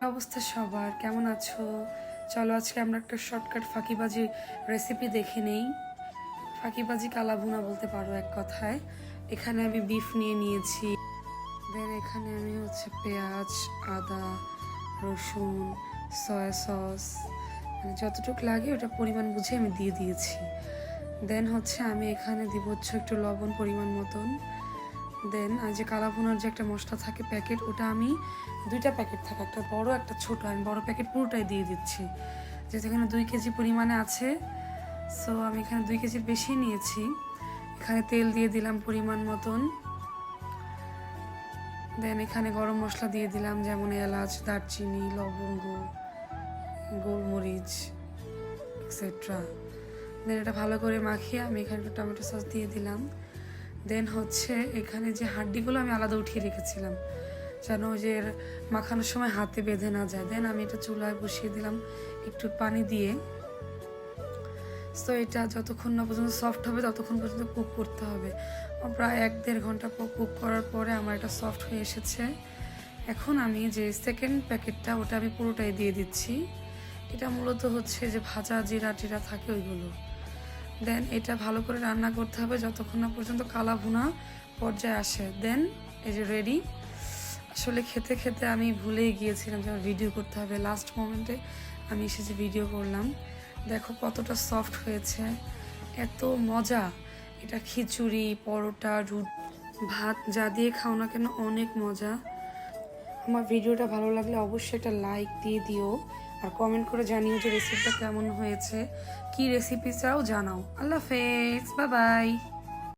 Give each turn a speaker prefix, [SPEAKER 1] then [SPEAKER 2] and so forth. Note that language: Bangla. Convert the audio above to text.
[SPEAKER 1] অবস্থা সবার। কেমন আছো? চলো আজকে আমরা একটা শর্টকাট ফাঁকিবাজি রেসিপি দেখে নেই। ফাঁকিবাজি কালাভুনা বলতে পারো এক কথায়। এখানে আমি বিফ নিয়ে নিয়েছি। দেন এখানে আমি হচ্ছে পেঁয়াজ, আদা, রসুন সয়া সস মানে যতটুকু লাগে ওটা পরিমাণ বুঝে আমি দিয়ে দিয়েছি। দেন হচ্ছে আমি এখানে দিব হচ্ছে একটু লবণ পরিমাণ মতন। দেন যে কালাভুনার যে একটা মশলা থাকে প্যাকেট, ওটা আমি দুইটা প্যাকেট থাকে, একটা বড়, একটা ছোট, আমি বড় প্যাকেট পুরোটাই দিয়ে দিচ্ছি। যেহেতু এখানে দুই কেজি পরিমাণে আছে সো আমি এখানে দুই কেজির বেশি নিয়েছি। এখানে তেল দিয়ে দিলাম পরিমাণ মতন। দেন এখানে গরম মশলা দিয়ে দিলাম, যেমন এলাচ, দারচিনি, লবঙ্গ, গোলমরিচ এক্সেট্রা দেন এটা ভালো করে মাখিয়ে আমি এখানে একটু টমেটো সস দিয়ে দিলাম। দেন হচ্ছে এখানে যে হাড্ডিগুলো আমি আলাদা উঠিয়ে রেখেছিলাম, যেন যে মাখানোর সময় হাতে বেঁধে না যায়। দেন আমি এটা চুলায় বসিয়ে দিলাম, একটু পানি দিয়ে। তো এটা যতক্ষণ না পর্যন্ত সফট হবে, ততক্ষণ পর্যন্ত কুক করতে হবে। প্রায় এক দেড় ঘণ্টা কুক করার পরে আমার এটা সফট হয়ে এসেছে। এখন আমি যে সেকেন্ড প্যাকেটটা ওটা আমি পুরোটাই দিয়ে দিচ্ছি। এটা মূলত হচ্ছে যে ভাজা, জিরা, টিরা থাকে ওইগুলো। দেন এটা ভালো করে রান্না করতে হবে যতক্ষণ না পর্যন্ত কালা ভুনা পর্যায়ে আসে। দেন এই যে রেডি আসলে খেতে খেতে আমি ভুলেই গিয়েছিলাম যে ভিডিও করতে হবে। লাস্ট মোমেন্টে আমি এসে যে ভিডিও করলাম। দেখো কতটা সফট হয়েছে। এত মজা। এটা খিচুড়ি, পরোটা, রুট, ভাত যা দিয়ে খাও না কেন অনেক মজা। আমার ভিডিওটা ভালো লাগলে অবশ্যই একটা লাইক দিয়ে দিও। আর কমেন্ট করে জানিও যে রেসিপিটা কেমন হয়েছে। কি রেসিপি চাও জানাও। আল্লাহ হাফেজ। Bye bye